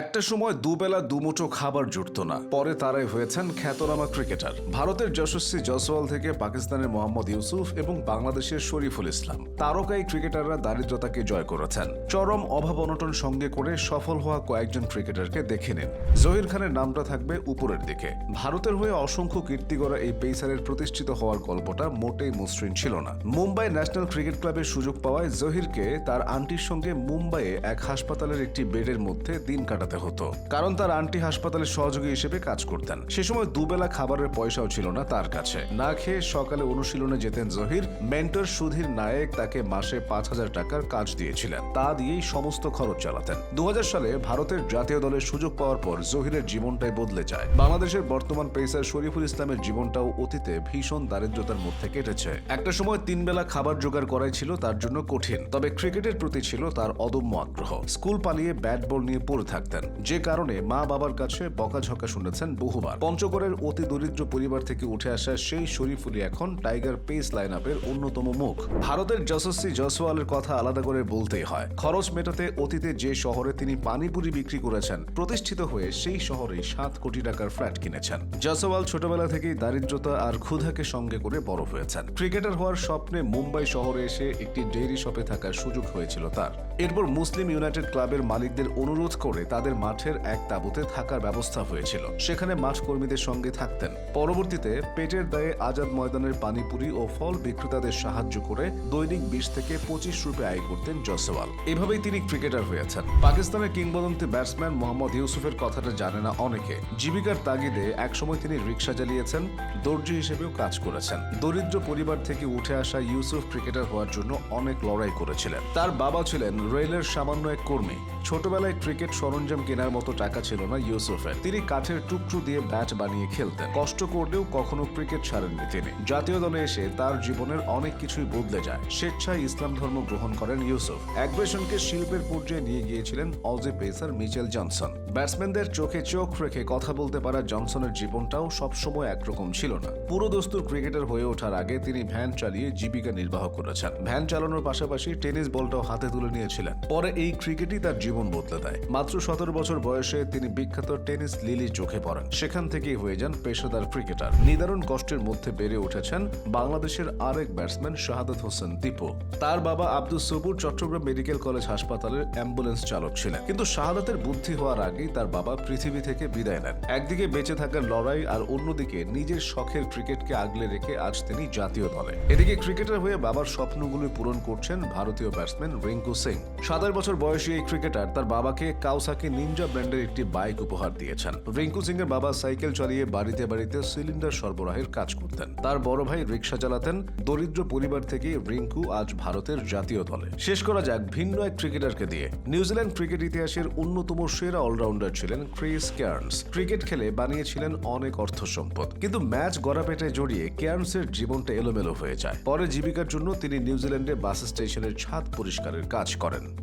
একটা সময় দুবেলা দুমুঠো খাবার জুটত না। পরে তারাই হয়েছেন খ্যাতনামা ক্রিকেটার। ভারতের যশস্বী জসওয়াল থেকে পাকিস্তানের মোহাম্মদ ইউসুফ এবং বাংলাদেশের শরীফুল ইসলাম। তারকাই ক্রিকেটাররা দারিদ্রতাকে জয় করেছেন। চরম অভাব অনটন সঙ্গে করে সফল হওয়া কয়েকজন ক্রিকেটারকে দেখে নিন। জহির খানের নামটা থাকবে উপরের দিকে। ভারতের হয়ে অসংখ্য কীর্তি গড়া এই পেসারের প্রতিষ্ঠিত হওয়ার গল্পটা মোটেই মসৃণ ছিল না। মুম্বাই ন্যাশনাল ক্রিকেট ক্লাবের সুযোগ পাওয়ায় জহিরকে তার আন্টির সঙ্গে মুম্বাইয়ে এক হাসপাতালের একটি বেডের মধ্যে দিন কাটাতে হতো। কারণ তার আন্টি হাসপাতালের সহযোগী হিসেবে কাজ করতেন। সে সময় দুবেলা খাবারের পয়সাও ছিল না তার কাছে। না খেয়ে সকালে অনুশীলনে যেতেন জহির। মেন্টর সুধীর নায়েক তাকে মাসে পাঁচ হাজার টাকার কাজ দিয়েছিলেন। তা দিয়েই সমস্ত খরচ চালাতেন। দু হাজার সালে ভারতের জাতীয় দলের সুযোগ পাওয়ার পর জহিরের জীবনটাই বদলে যায়। বাংলাদেশের বর্তমান পেসার শরীফুল ইসলামের জীবনটাও অতীতে ভীষণ দারিদ্রতার মধ্যে কেটেছে। একটা সময় তিন বেলা খাবার জোগাড় করাই ছিল তার জন্য কঠিন। তবে ক্রিকেটের প্রতি ছিল তার অদম্য আগ্রহ। স্কুল পালিয়ে ব্যাট বল নিয়ে পড়ে থাকতেন যে কারণে মা বাবার কাছে বকাঝকা শুনেছেন বহুবার। পঞ্চগড়ের অতি দরিদ্র পরিবার থেকে উঠে আসা সেই শরীফুলি এখন টাইগার পেস লাইন আপের অন্যতম মুখ। ভারতের যশস্বী জসওয়ালের কথা আলাদা করে বলতেই হয়। খরচ মেটাতে অতীতে যে শহরে তিনি পানিপুরি বিক্রি করেছেন, প্রতিষ্ঠিত হয়ে সেই শহরে সাত কোটি টাকার ফ্ল্যাট কিনেছেন। জসওয়াল ছোটবেলা থেকেই দারিদ্রতা আর ক্ষুধাকে সঙ্গে করে বড় হয়েছেন। ক্রিকেটার হওয়ার স্বপ্নে মুম্বাই শহরে এসে একটি ডেইরি শপে থাকার সুযোগ হয়েছিল তার। এরপর মুসলিম ইউনাইটেড ক্লাবের মালিকদের অনুরোধ করে তাদের মাঠের এক তাঁবুতে থাকার ব্যবস্থা হয়েছিল। সেখানে মাঠ কর্মীদের সঙ্গে থাকতেন। পরবর্তীতে পেটের দায়ে আজাদ ময়দানের পানিপুরি ও ফল বিক্রেতাদের সাহায্য করে দৈনিক বিশ থেকে পঁচিশ রুপে আয় করতেন জসওয়াল এভাবেই তিনি ক্রিকেটার হয়েছেন। পাকিস্তানের কিংবদন্তি ব্যাটসম্যান মোহাম্মদ ইউসুফের কথাটা জানে না অনেকে। জীবিকার তাগিদে একসময় তিনি রিক্সা চালিয়েছেন, দর্জি হিসেবেও কাজ করেছেন। দরিদ্র পরিবার থেকে উঠে আসা ইউসুফ ক্রিকেটার হওয়ার জন্য অনেক লড়াই করেছিলেন। তার বাবা ছিলেন রেলের সামান্য এক কর্মী। ছোটবেলায় ক্রিকেট সরঞ্জাম কেনার মতো টাকা ছিল না ইউসুফের। তিনি কাঠের টুকরো দিয়ে ব্যাট বানিয়ে খেলতেন। কষ্ট করলেও কখনো ক্রিকেট ছাড়েননি তিনি। জাতীয় দলে এসে তার জীবনের অনেক কিছুই বদলে যায়। স্বেচ্ছায় ইসলাম ধর্ম গ্রহণ করেন ইউসুফ। অ্যাগ্রেশনকে শিল্পের পর্যায়ে নিয়ে গিয়েছিলেন অজি পেসার মিচেল জনসন। ব্যাটসম্যানদের চোখে চোখ রেখে কথা বলতে পারা জনসনের জীবনটাও সবসময় একরকম ছিল না। পুরো দস্তুর ক্রিকেটার হয়ে ওঠার আগে তিনি ভ্যান চালিয়ে জীবিকা নির্বাহ করেছেন। ভ্যান চালানোর পাশাপাশি টেনিস বলটাও হাতে তুলে নিয়েছিলেন। পরে এই ক্রিকেটই তার জীবন বদলে দেয়। মাত্র সতেরো বছর বয়সে তিনি বিখ্যাত টেনিস লিলি চোখে পড়েন। সেখান থেকেই হয়ে যান পেশাদার ক্রিকেটার। নিদারুণ কষ্টের মধ্যে বেড়ে উঠেছেন বাংলাদেশের আরেক ব্যাটসম্যান শাহাদত হোসেন দীপু। তার বাবা আব্দুল সবুর চট্টগ্রাম মেডিকেল কলেজ হাসপাতালের অ্যাম্বুলেন্স চালক ছিলেন। কিন্তু শাহাদাতের বুদ্ধি হওয়ার আগেই তার বাবা পৃথিবী থেকে বিদায় নেন। একদিকে বেঁচে থাকার লড়াই আর অন্যদিকে নিজের শখের ক্রিকেটকে আগলে রেখে আজ তিনি জাতীয় দলে। এদিকে ক্রিকেটার হয়ে বাবার স্বপ্নগুলো পূরণ করছেন ভারতীয় ব্যাটসম্যান রিঙ্কু সিং। সাতাশ বছর বয়সী এই ক্রিকেটার তার বাবাকে কাউসাকি নিনজা ব্র্যান্ডের একটি বাইক উপহার দিয়েছেন। রিঙ্কু সিং এর বাবা সাইকেল চালিয়ে বাড়িতে বাড়িতে সিলিন্ডার সরবরাহের কাজ করতেন। তার বড় ভাই রিক্সা চালাতেন। দরিদ্র পরিবার থেকে রিঙ্কু আজ ভারতের জাতীয় দলে। শেষ করা যাক ভিন্ন এক ক্রিকেটারকে দিয়ে। নিউজিল্যান্ড ক্রিকেট ইতিহাসের অন্যতম সেরা অলরাউন্ডার ছিলেন ক্রিস কেয়ার্নস ক্রিকেট খেলে বানিয়েছিলেন অনেক অর্থ সম্পদ কিন্তু ম্যাচ গড়াপেটে জড়িয়ে কেয়ার্নসের জীবনটা এলোমেলো হয়ে যায়। পরে জীবিকার জন্য তিনি নিউজিল্যান্ডে বাস স্টেশনের ছাদ পরিষ্কারের কাজ করেন।